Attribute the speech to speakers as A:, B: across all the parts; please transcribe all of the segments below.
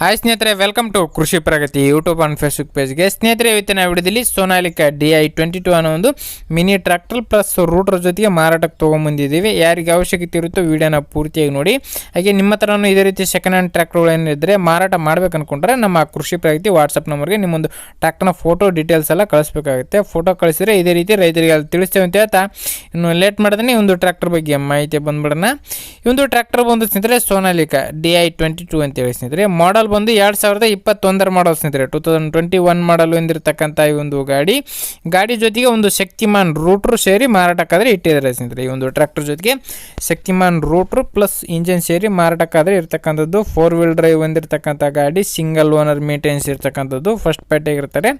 A: Hi ಸ್ನೇಹಿತರೆ welcome to Krishi Pragati YouTube and Facebook ಪೇಜ್ಗೆ ಸ್ನೇಹಿತರೆ, ಇವತ್ತಿನ ವಿಡಿಯೋದಲ್ಲಿ Sonalika D I twenty two ಅನ್ನೋ ಒಂದು ಮಿನಿ ಟ್ರ್ಯಾಕ್ಟರ್ ಪ್ಲಸ್ ರೂಟ್ರ ಜೊತೆಗೆ ಮಾರಾಟಕ್ಕೆ ತೊಗೊಂಬಂದಿದ್ದೀವಿ. ಯಾರಿಗೆ ಅವಶ್ಯಕತೆ ಇರುತ್ತೋ ವೀಡಿಯೋನ ಪೂರ್ತಿಯಾಗಿ ನೋಡಿ. ಹಾಗೆ ನಿಮ್ಮ ಹತ್ರನೂ ಇದೇ ರೀತಿ ಸೆಕೆಂಡ್ ಹ್ಯಾಂಡ್ ಟ್ರ್ಯಾಕ್ಟರ್ಗಳು ಏನಿದ್ರೆ ಮಾರಾಟ ಮಾಡಬೇಕು ಅನ್ಕೊಂಡ್ರೆ ನಮ್ಮ ಕೃಷಿ ಪ್ರಗತಿ ವಾಟ್ಸಪ್ ನಂಬರ್ಗೆ ನಿಮ್ಮೊಂದು ಟ್ರ್ಯಾಕ್ಟರ್ನ ಫೋಟೋ ಡೀಟೇಲ್ಸ್ ಎಲ್ಲ ಕಳಿಸ್ಬೇಕಾಗುತ್ತೆ. ಫೋಟೋ ಕಳಿಸಿದ್ರೆ ಇದೇ ರೀತಿ ರೈತರಿಗೆ ಅಲ್ಲಿ ತಿಳಿಸ್ತೇವೆ ಅಂತ ಹೇಳ್ತಾ. ಇನ್ನು ಲೇಟ್ ಮಾಡಿದ್ರೆ ಒಂದು ಟ್ರ್ಯಾಕ್ಟರ್ ಬಗ್ಗೆ ಮಾಹಿತಿ ಬಂದ್ಬಿಡೋಣ. ಒಂದು ಟ್ರ್ಯಾಕ್ಟರ್ ಬಂದು ಸ್ನೇಹಿತರೆ, Sonalika D I twenty two ಅಂತೇಳಿ ಸ್ನೇಹಿತರೆ ಮಾಡಲ್ ಬಂದು ಎರಡು ಸಾವಿರದ ಇಪ್ಪತ್ತೊಂದರ ಮಾಡಲ್ ಸ್ನೇಹಿತರೆ. Two thousand twenty one model ಹೊಂದಿರತಕ್ಕಂಥ ಈ ಒಂದು ಗಾಡಿ. ಗಾಡಿ ಜೊತೆಗೆ ಒಂದು ಶಕ್ತಿಮಾನ್ ರೂಟ್ರು ಸೇರಿ ಮಾರಾಟಕ್ಕಾದರೆ ಇಟ್ಟಿದ್ದಾರೆ ಸ್ನೇಹಿತರೆ. ಈ ಒಂದು ಟ್ರ್ಯಾಕ್ಟರ್ ಜೊತೆಗೆ ಶಕ್ತಿಮಾನ್ ರೂಟ್ರು ಪ್ಲಸ್ ಇಂಜಿನ್ ಸೇರಿ ಮಾರಾಟಕ್ಕಾದರೆ ಇರ್ತಕ್ಕಂಥದ್ದು. ಫೋರ್ ವೀಲ್ ಡ್ರೈವ್ ಹೊಂದಿರತಕ್ಕಂಥ ಗಾಡಿ ಸಿಂಗಲ್ ಓನರ್ ಮೇಂಟೆನೆನ್ಸ್ ಇರ್ತಕ್ಕಂಥದ್ದು. ಫಸ್ಟ್ ಪೇಟೆಗಿರ್ತಾರೆ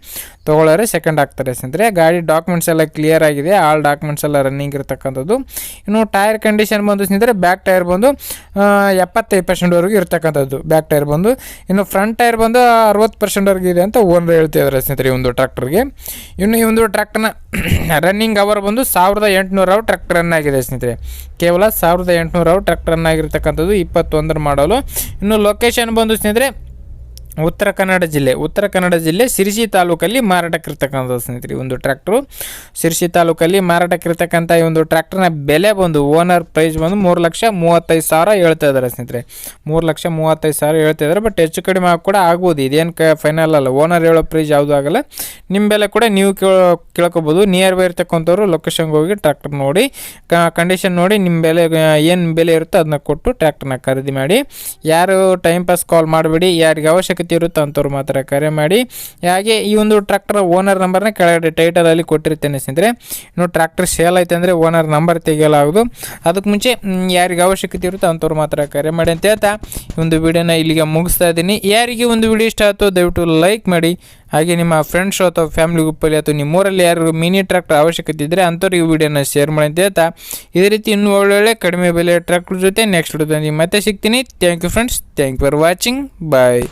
A: ತೊಗೊಳ್ಳೋರೆ ಸೆಕೆಂಡ್ ಆಗ್ತಾರೆ ಸ್ನೇಹಿತರೆ. ಗಾಡಿ ಡಾಕ್ಯುಮೆಂಟ್ಸ್ ಎಲ್ಲ ಕ್ಲಿಯರ್ ಆಗಿದೆ. ಆಲ್ ಡಾಕ್ಯುಮೆಂಟ್ಸ್ ಎಲ್ಲ ರನ್ನಿಂಗ್ ಇರ್ತಕ್ಕಂಥದ್ದು. ಇನ್ನು ಟೈರ್ ಕಂಡೀಷನ್ ಬಂದು ಸ್ನೇಹಿತರೆ ಬ್ಯಾಕ್ ಟೈರ್ ಬಂದು ಎಪ್ಪತ್ತೈದು ಪರ್ಸೆಂಟ್ವರೆಗೂ ಇರ್ತಕ್ಕಂಥದ್ದು. ಬ್ಯಾಕ್ ಟೈರ್ ಬಂದು ಇನ್ನು ಫ್ರಂಟ್ ಟೈರ್ ಬಂದು ಅರವತ್ತು ಪರ್ಸೆಂಟ್ವರೆಗೆ ಇದೆ ಅಂತ ಓನರ್ ಹೇಳ್ತಿದ್ದಾರೆ ಸ್ನೇಹಿತರೆ ಒಂದು ಟ್ರ್ಯಾಕ್ಟರ್ಗೆ ಇನ್ನು ಈ ಒಂದು ಟ್ರ್ಯಾಕ್ಟರ್ನ ರನ್ನಿಂಗ್ ಅವರ್ ಬಂದು ಸಾವಿರದ ಎಂಟುನೂರು ಅವರ್ ಟ್ರ್ಯಾಕ್ಟರ್ ರನ್ ಆಗಿದೆ ಸ್ನೇಹಿತರೆ. ಕೇವಲ ಸಾವಿರದ ಎಂಟುನೂರು ಅವರ್ ಟ್ರ್ಯಾಕ್ಟರ್ ರನ್ ಆಗಿರ್ತಕ್ಕಂಥದ್ದು ಇಪ್ಪತ್ತೊಂದರ ಮಾಡಲು ಇನ್ನು ಲೊಕೇಶನ್ ಬಂದು ಸ್ನೇಹಿತರೆ ಉತ್ತರ ಕನ್ನಡ ಜಿಲ್ಲೆ, ಉತ್ತರ ಕನ್ನಡ ಜಿಲ್ಲೆ ಸಿರಿಸಿ ತಾಲೂಕಲ್ಲಿ ಮಾರಾಟಕ್ಕಿರ್ತಕ್ಕಂಥ ಸ್ನೇಹಿತರೆ ಒಂದು ಟ್ರ್ಯಾಕ್ಟ್ರು ಸಿರಿಸಿ ತಾಲೂಕಲ್ಲಿ ಮಾರಾಟಕ್ಕಿರ್ತಕ್ಕಂಥ ಈ ಒಂದು ಟ್ರ್ಯಾಕ್ಟರ್ನ ಬೆಲೆ ಬಂದು ಓನರ್ ಪ್ರೈಸ್ ಬಂದು ಮೂರು ಲಕ್ಷ ಮೂವತ್ತೈದು ಸಾವಿರ ಹೇಳ್ತಾ ಇದ್ದಾರೆ ಸ್ನೇಹಿತರೆ. ಮೂರು ಲಕ್ಷ ಮೂವತ್ತೈದು ಸಾವಿರ ಹೇಳ್ತಾ ಇದ್ದಾರೆ ಬಟ್ ಹೆಚ್ಚು ಕಡಿಮೆ ಕೂಡ ಆಗ್ಬೋದು. ಇದೇನು ಕ ಫೈನಲ್ ಅಲ್ಲ ಓನರ್ ಹೇಳೋ ಪ್ರೈಸ್ ಯಾವುದೂ ಆಗಲ್ಲ. ನಿಮ್ಮ ಬೆಲೆ ಕೂಡ ನೀವು ಕೇಳೋ, ಕೇಳ್ಕೊಬೋದು. ನಿಯರ್ ಬೈ ಇರ್ತಕ್ಕಂಥವ್ರು ಲೊಕೇಶನ್ಗೆ ಹೋಗಿ ಟ್ರ್ಯಾಕ್ಟರ್ ನೋಡಿ ಕಂಡೀಷನ್ ನೋಡಿ ನಿಮ್ಮ ಬೆಲೆ ಏನು ಬೆಲೆ ಇರುತ್ತೋ ಅದನ್ನ ಕೊಟ್ಟು ಟ್ರ್ಯಾಕ್ಟರ್ನ ಖರೀದಿ ಮಾಡಿ. ಯಾರು ಟೈಮ್ ಪಾಸ್ ಕಾಲ್ ಮಾಡಬೇಡಿ, ಯಾರಿಗೆ ಅವಶ್ಯಕತೆ ಇರುತ್ತೋ ಅಂಥವ್ರು ಮಾತ್ರ ಕರೆ ಮಾಡಿ. ಹಾಗೆ ಈ ಒಂದು ಟ್ರ್ಯಾಕ್ಟರ್ ಓನರ್ ನಂಬರ್ನ ಕೆಳಗಡೆ ಟೈಟಲಲ್ಲಿ ಕೊಟ್ಟಿರ್ತೇನೆ ಸ್ನೇಹಿತರೆ. ಇನ್ನು ಟ್ರ್ಯಾಕ್ಟರ್ ಸೇಲ್ ಆಯ್ತು ಅಂದರೆ ಓನರ್ ನಂಬರ್ ತೆಗೆಯಲಾಗೋದು ಅದಕ್ಕೆ ಮುಂಚೆ ಯಾರಿಗೆ ಅವಶ್ಯಕತೆ ಇರುತ್ತೋ ಅಂಥವ್ರು ಮಾತ್ರ ಕರೆ ಮಾಡಿ ಅಂತ ಹೇಳ್ತಾ ಈ ಒಂದು ವಿಡಿಯೋನ ಇಲ್ಲಿಗೆ ಮುಗಿಸ್ತಾ ಇದ್ದೀನಿ. ಯಾರಿಗೆ ಒಂದು ವಿಡಿಯೋ ಇಷ್ಟ ಆಯ್ತು ದಯವಿಟ್ಟು ಲೈಕ್ ಮಾಡಿ. ಹಾಗೆ ನಿಮ್ಮ ಫ್ರೆಂಡ್ಸ್ ಅಥವಾ ಫ್ಯಾಮಿಲಿ ಗ್ರೂಪಲ್ಲಿ ಅಥವಾ ನಿಮ್ಮೂರಲ್ಲಿ ಯಾರು ಮಿನಿ ಟ್ರ್ಯಾಕ್ಟರ್ ಅವಶ್ಯಕತೆ ಇದ್ದರೆ ಅಂಥವ್ರಿಗೆ ವಿಡಿಯೋನ ಶೇರ್ ಮಾಡಿ ಅಂತ ಹೇಳ್ತಾ. ಇದೇ ರೀತಿ ಇನ್ನೂ ಒಳ್ಳೊಳ್ಳೆ ಕಡಿಮೆ ಬೆಲೆ ಟ್ರ್ಯಾಕ್ಟರ್ ಜೊತೆ ನೆಕ್ಸ್ಟ್ ವಿಡಿಯೋದಲ್ಲಿ ಮತ್ತೆ ಸಿಗ್ತೀನಿ. Thank you friends thank you for watching bye